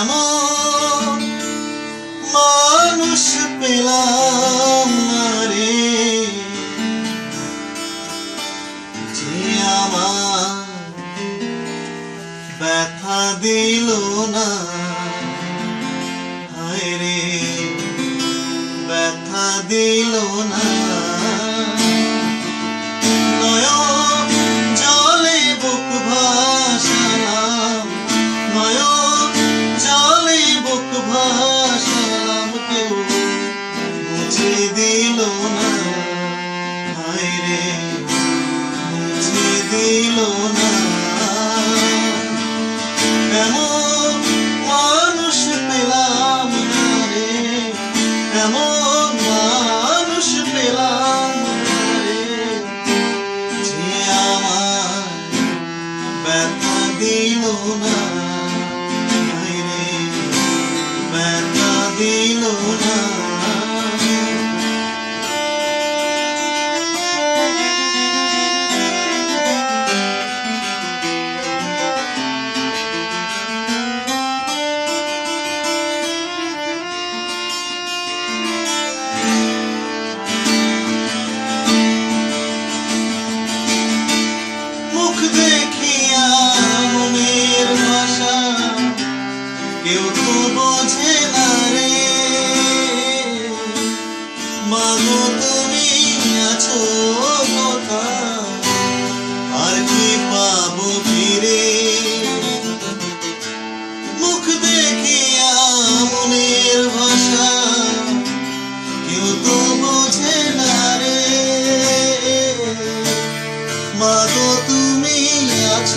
এমন মানুষ পেলাম রে। যে আমার ব্যথা দিল না রে। ব্যথা দিল না। নয়ন জলে বুক ভাসালাম জলে বুক ভাসালাম কেউ না হায় রে মুছে দিল মানুষ পেলাম না মানুষ পেলাম না রে দিল না ব্যথা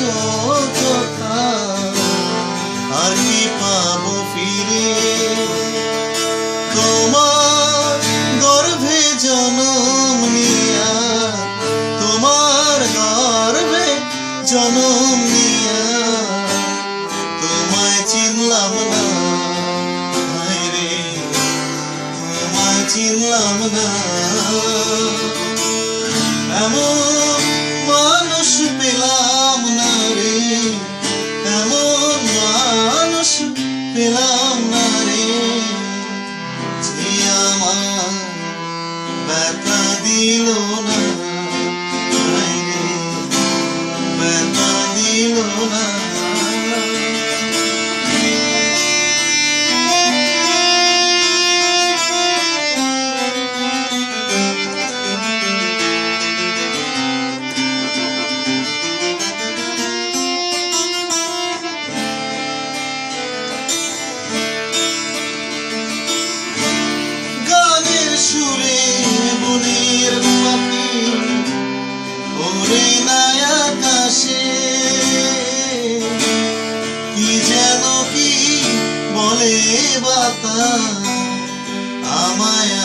আছো কোথায় আর কি পাবো ফিরে? তোমার গর্ভে তোমার গর্ভে তোমায় চিনলাম না রে, তোমায় এমন মানুষ পেলাম পেলাম না রে। আমার ব্যথা দিল না। বলে বাতাস, আমায়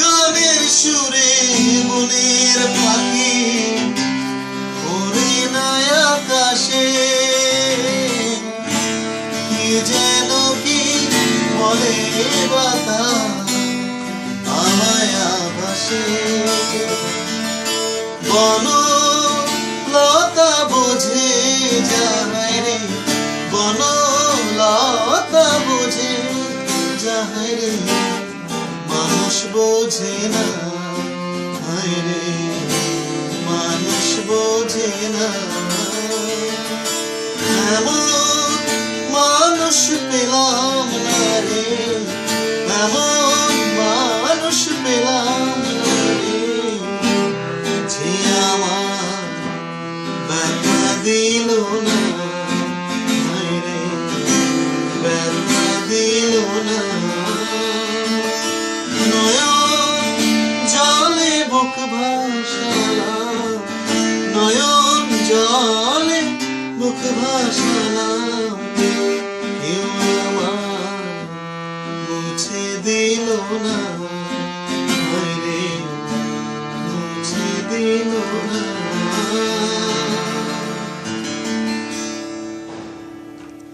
গানের সুরে বনের পাখি ওরে নাই আকাশে। কি যেন কি বলে বাতাস, আমায় ভাসে বন বোঝে না রে মানুষ বোঝে না এমন মানুষ পেলাম না রে এমন মানুষ পেলাম জলে মুখ ভাসালাম কেউ আমার মুছে দিল না।